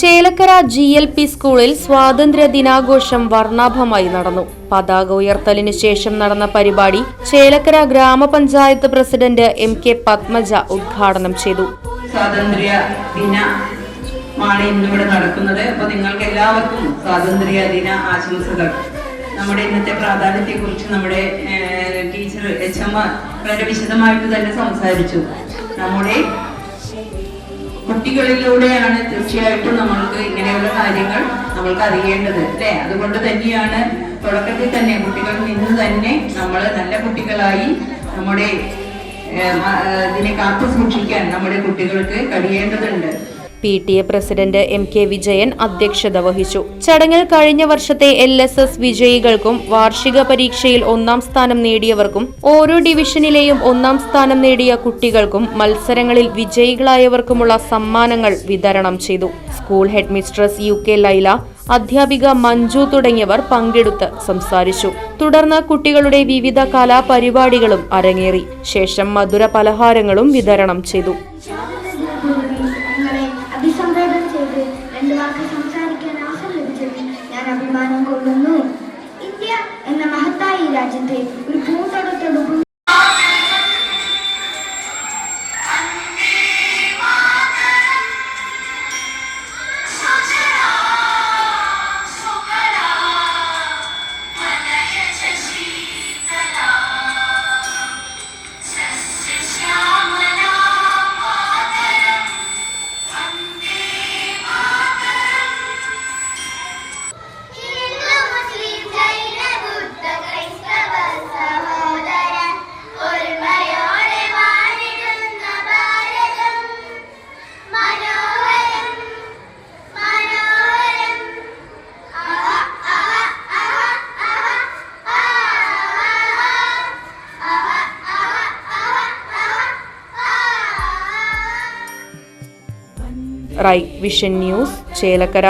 Chelakkara G L P സ്കൂളിൽ സ്വാതന്ത്ര്യ ദിനാഘോഷം വർണാഭമായി നടന്നു. പതാക ഉയർത്തലിന് ശേഷം നടന്ന പരിപാടി ചേലക്കര ഗ്രാമപഞ്ചായത്ത് പ്രസിഡന്റ് എം കെ പത്മജ ഉദ്ഘാടനം ചെയ്തു. സ്വാതന്ത്ര്യ ദിനമാണ് ഇന്നിവിടെ നടക്കുന്നത്. അപ്പൊ നിങ്ങൾക്ക് എല്ലാവർക്കും സ്വാതന്ത്ര്യ ദിന ആശംസകൾ. നമ്മുടെ ഇന്നത്തെ പ്രാധാന്യത്തെ കുറിച്ച് നമ്മുടെ ടീച്ചർ എച്ച് എം വളരെ വിശദമായിട്ട് തന്നെ സംസാരിച്ചു. നമ്മുടെ കുട്ടികളിലൂടെയാണ് തീർച്ചയായിട്ടും നമ്മൾക്ക് ഇങ്ങനെയുള്ള കാര്യങ്ങൾ നമ്മൾക്ക് അറിയേണ്ടത് അല്ലേ? അതുകൊണ്ട് തന്നെയാണ് തുടക്കത്തിൽ തന്നെ കുട്ടികളിൽ നിന്ന് തന്നെ നമ്മൾ നല്ല കുട്ടികളായി നമ്മുടെ ഇതിനെ കാത്തു സൂക്ഷിക്കാൻ നമ്മുടെ കുട്ടികൾക്ക് കഴിയേണ്ടതുണ്ട്. P T A president M K Vijayan അധ്യക്ഷത വഹിച്ചു. ചടങ്ങിൽ കഴിഞ്ഞ വർഷത്തെ എൽ എസ് എസ് വിജയികൾക്കും വാർഷിക പരീക്ഷയിൽ ഒന്നാം സ്ഥാനം നേടിയവർക്കും ഓരോ ഡിവിഷനിലെയും ഒന്നാം സ്ഥാനം നേടിയ കുട്ടികൾക്കും മത്സരങ്ങളിൽ വിജയികളായവർക്കുമുള്ള സമ്മാനങ്ങൾ വിതരണം ചെയ്തു. School headmistress U K Laila അധ്യാപിക മഞ്ജു തുടങ്ങിയവർ പങ്കെടുത്ത് സംസാരിച്ചു. തുടർന്ന് കുട്ടികളുടെ വിവിധ കലാപരിപാടികളും അരങ്ങേറി. ശേഷം മധുര പലഹാരങ്ങളും വിതരണം ചെയ്തു. രണ്ട് വാക്ക് സംസാരിക്കാൻ അവസരം ലഭിച്ചതിൽ ഞാൻ അഭിമാനം കൊള്ളുന്നു. ഇന്ത്യ എന്ന മഹത്തായ രാജ്യത്തെ ഒരു പൂന്തോട്ടത്തോടൊപ്പം റൈ വിഷൻ ന്യൂസ് ചേലക്കര